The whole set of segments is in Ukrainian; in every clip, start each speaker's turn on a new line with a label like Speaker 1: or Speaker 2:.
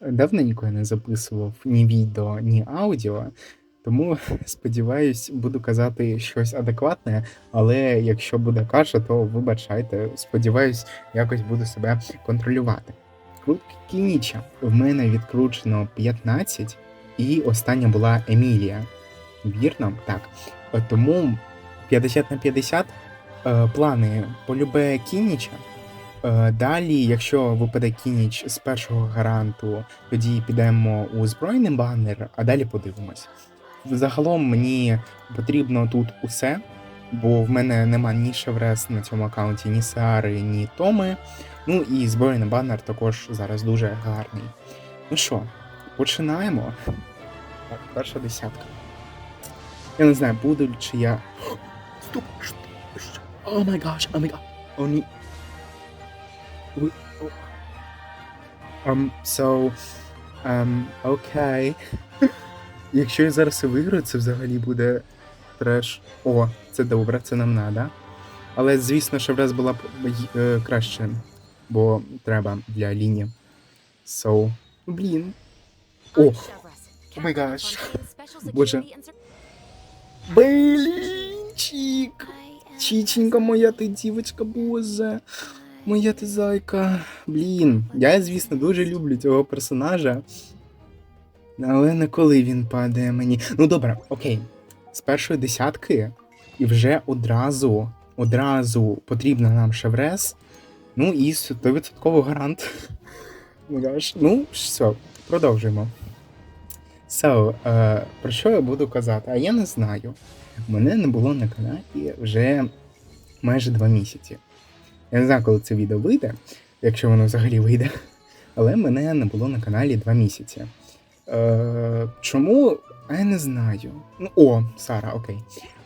Speaker 1: Давненько я не записував ні відео, ні аудіо, тому сподіваюсь, буду казати щось адекватне, але якщо буде каша, то вибачайте. Сподіваюсь, якось буду себе контролювати. Крутки Ніча. В мене відкручено 15, і остання була Емілія. Вірно? Так. Е, Тому 50 на 50 е, плани полюбе Кініча. Е, Далі, якщо випаде Кініч з першого гаранту, тоді підемо у збройний банер, а далі подивимось. Загалом мені потрібно тут усе, бо в мене нема ні Шеврес на цьому аккаунті, ні Саари, ні Томи. Ну і збройний банер також зараз дуже гарний. Ну що, починаємо. Так, перша десятка. Я не знаю, буду чи я. Стоп! О май гаш, о май гаш. Um, so, um, окей. Якщо я зараз і виграю, це взагалі буде треш. О, це добре, це нам надо. Але звісно, Шеврес була б е, краще, бо треба для лінії. So, блін. О,
Speaker 2: О
Speaker 1: gosh. Боже.
Speaker 2: Боже.
Speaker 1: блінчик. Чіченька моя ти дівочка, боже. Моя ти зайка. Блін, я, звісно, дуже люблю цього персонажа. Але не коли він падає мені. Ну добре, окей. З першої десятки і вже одразу, одразу потрібна нам шеврес. Ну і 100% гарант. Ну, все, продовжуємо. So, е, про що я буду казати? А я не знаю. Мене не було на каналі вже майже два місяці. Я не знаю, коли це відео вийде, якщо воно взагалі вийде. Але мене не було на каналі два місяці. Е, чому? А я не знаю. Ну, о, Сара, окей.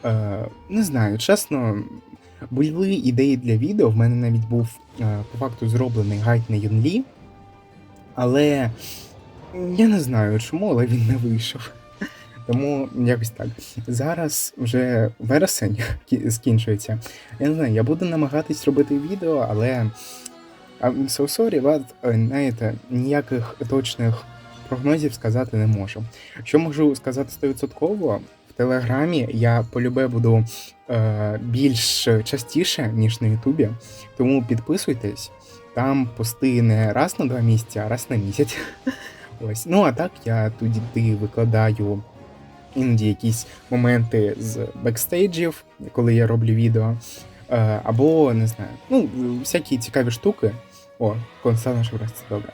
Speaker 1: Е, не знаю, чесно, були ідеї для відео. В мене навіть був е, по факту зроблений гайд на Юнлі. Але я не знаю чому, але він не вийшов. Тому якось так. Зараз вже вересень скінчується. Я не знаю, я буду намагатись робити відео, але I'm so sorry, but, е, знаєте, ніяких точних прогнозів сказати не можу. Що можу сказати 100%, в Телеграмі я полюбе буду е, більш частіше, ніж на Ютубі. Тому підписуйтесь. Там пости не раз на два місяці, а раз на місяць. Ось. Ну а так я туди викладаю іноді якісь моменти з бекстейджів, коли я роблю відео. Е, або не знаю, ну, всякі цікаві штуки. О, константно шеврес, це добре.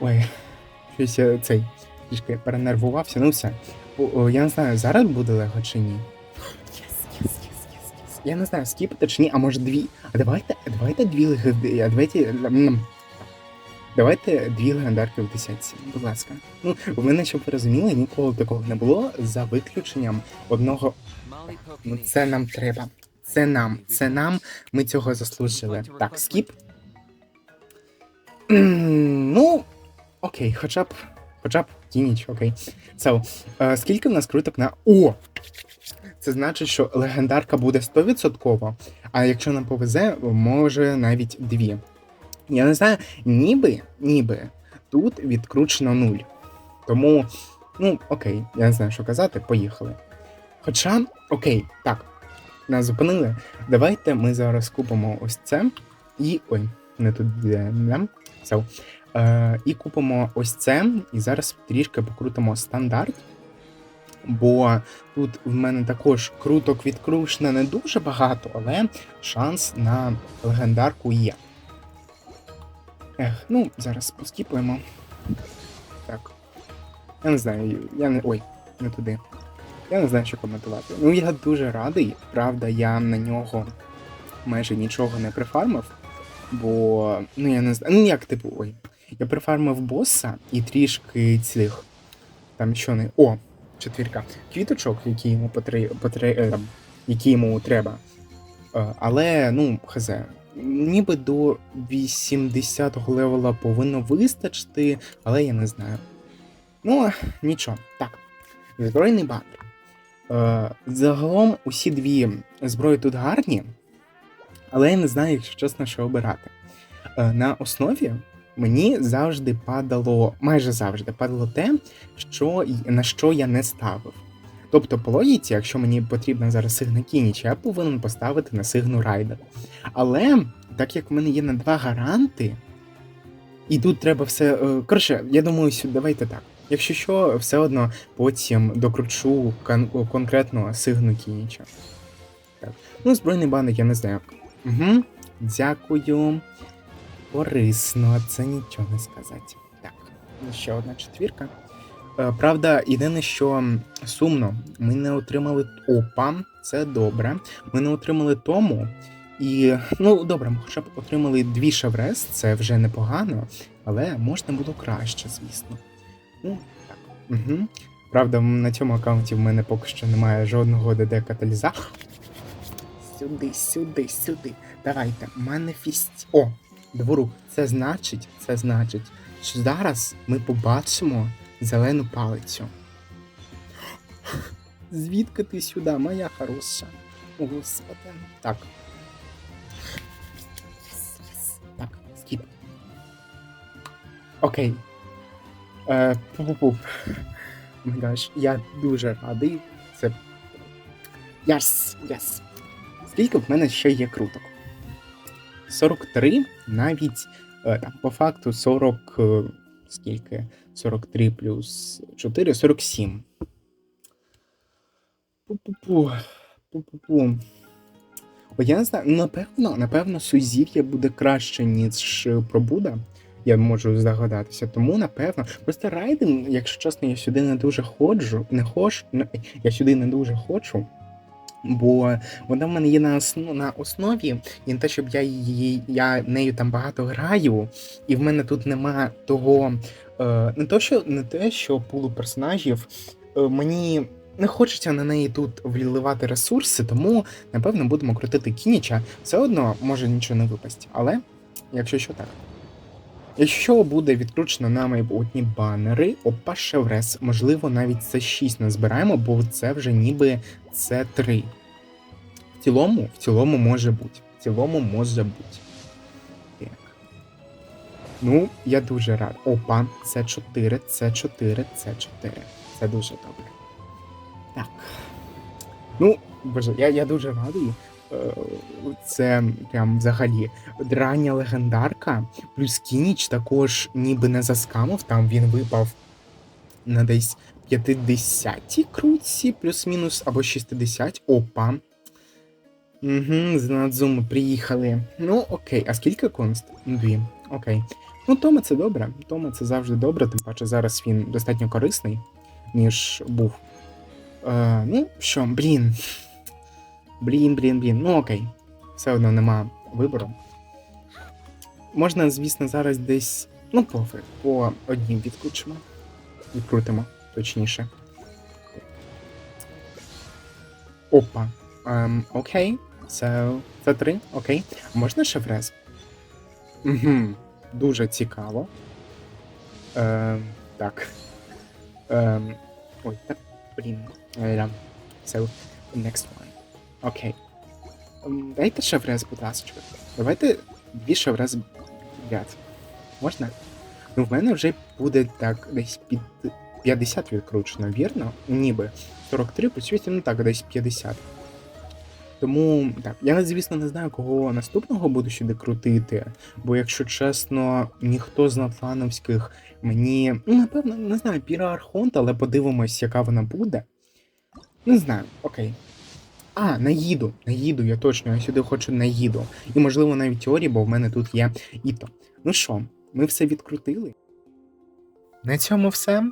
Speaker 1: Ой, щось я цей трішки перенервувався, ну все. О, я не знаю, зараз буде лего чи ні. Я не знаю, скіпати чи ні, а може дві. А давайте, давайте дві легендарки. А давайте. Давайте дві легендарки в десятці, будь ласка. Ну, в мене, щоб ви розуміли, ніколи такого не було за виключенням одного. Ну, це нам треба. Це нам, це нам. Ми цього заслужили. Так, скіп. Ну, окей, хоча б. Хоча б тініч, окей. So, е, скільки в нас круток на. О! Це значить, що легендарка буде 100%, а якщо нам повезе, може навіть дві. Я не знаю, ніби, ніби тут відкручено нуль. Тому, ну, окей, я не знаю, що казати, поїхали. Хоча, окей, так, нас зупинили. Давайте ми зараз купимо ось це. І. Ой, не тут де. да? So. Е, і купимо ось це. І зараз трішки покрутимо стандарт. Бо тут в мене також круток відкручено не дуже багато, але шанс на легендарку є. Ех, ну, зараз поскіпуємо. Так. Я не знаю, я не. Ой, не туди. Я не знаю, що коментувати. Ну, я дуже радий, правда, я на нього майже нічого не прифармив, бо. Ну, я не знаю. Ну, як типу, ой. Я прифармив боса і трішки цих. Там що не. О! Четвірка. Квіточок, які йому потри... Потри... е, які йому треба. Е, Але, ну, хз, ніби до 80-го левела повинно вистачити, але я не знаю. Ну, нічого. Так. Збройний банер. Е, Загалом усі дві зброї тут гарні, але я не знаю, якщо чесно, що обирати. Е, На основі мені завжди падало, майже завжди падало те, що, на що я не ставив. Тобто, по логіці, якщо мені потрібна зараз сигна Кініч, я повинен поставити на сигну Райдер. Але так як в мене є на два гаранти, і тут треба все. е, Коротше, я думаю, давайте так. Якщо що, все одно потім докручу кон- конкретно сигну Кініча. Так. Ну, збройний банник, я не знаю. Угу. Дякую. Корисно, це нічого не сказати. Так, ще одна четвірка. Е, Правда, єдине, що сумно, ми не отримали опа, це добре. Ми не отримали тому. І, ну, добре, ми хоча б отримали дві шеврес, це вже непогано, але можна було краще, звісно. Ну, так. Угу. Правда, на цьому аккаунті в мене поки що немає жодного ДД каталізатора. Сюди, сюди, сюди. Давайте, маніфіст. О, дворук. Це значить, це значить, що зараз ми побачимо зелену палицю. Звідки ти сюди, моя хороша? О, Господи. Так. Єс, єс. Так, скіп. Окей. Е. Мегаш, я дуже радий. Це. Яс, яс. Скільки в мене ще є круток? 43, навіть е, по факту 40. Скільки? 43 плюс 4, 47. Пу-пу-пу. Пу-пу-пу. О, я не знаю, напевно, напевно, сузір'я буде краще, ніж пробуда. Я можу здогадатися. Тому, напевно, просто райден, якщо чесно, я сюди не дуже ходжу, не хоч, я сюди не дуже хочу. Бо вона в мене є на основ, на основі, і не те, щоб я її я нею там багато граю, і в мене тут нема того. Е, не то, що не те, що пулу персонажів. Е, мені не хочеться на неї тут вливати ресурси, тому напевно будемо крутити кініча. Все одно може нічого не випасти. Але якщо що так. Якщо буде відкручено на майбутні банери, опа, шеврес, можливо, навіть це 6 назбираємо, бо це вже ніби це 3. В цілому, в цілому може бути. В цілому може бути. Так. Ну, я дуже рад. Опа, це 4, це 4, це 4. Це дуже добре. Так. Ну, боже, я, я дуже радий. Це прям взагалі драння легендарка. Плюс Кініч також ніби не заскамив, там він випав на десь 50-й крутці, плюс-мінус, або 60. Опа. Угу, з Надзуму приїхали. Ну, окей, а скільки конст? Дві. Окей. Ну, Тома це добре. Тома це завжди добре, тим паче зараз він достатньо корисний, ніж був. Е, ну, що, блін. Блін, блін, блін. Ну окей. Все одно нема вибору. Можна, звісно, зараз десь. Ну, пофиг, по одній відкручимо. Відкрутимо, точніше. Опа. Ем, окей. Це, це три, окей. Можна ще фрез? Угу. Дуже цікаво. Ем, так. Ем, ой, так, блін. Е, So, next one. Окей. Ем, Дайте шеврез, будь ласка. Давайте дві шеврез ряд. Можна? Ну, в мене вже буде так десь під 50 відкручено, вірно? Ніби. 43 по світі, ну так, десь 50. Тому так, я звісно не знаю, кого наступного буду сюди крутити, бо, якщо чесно, ніхто з натлановських мені. Ну, напевно, не знаю, Піра Архонт, але подивимось, яка вона буде. Не знаю, окей. А, наїду, наїду, я точно, я сюди хочу наїду. І можливо навіть теорії, бо в мене тут є іто. Ну що, ми все відкрутили. На цьому все.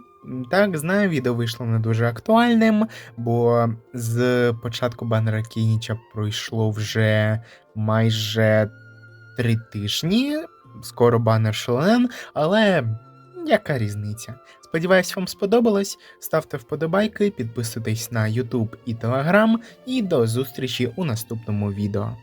Speaker 1: Так, знаю, відео вийшло не дуже актуальним, бо з початку банера Кініча пройшло вже майже три тижні. Скоро банер шален, але яка різниця? Сподіваюсь, вам сподобалось. Ставте вподобайки, підписуйтесь на YouTube і Telegram, і до зустрічі у наступному відео.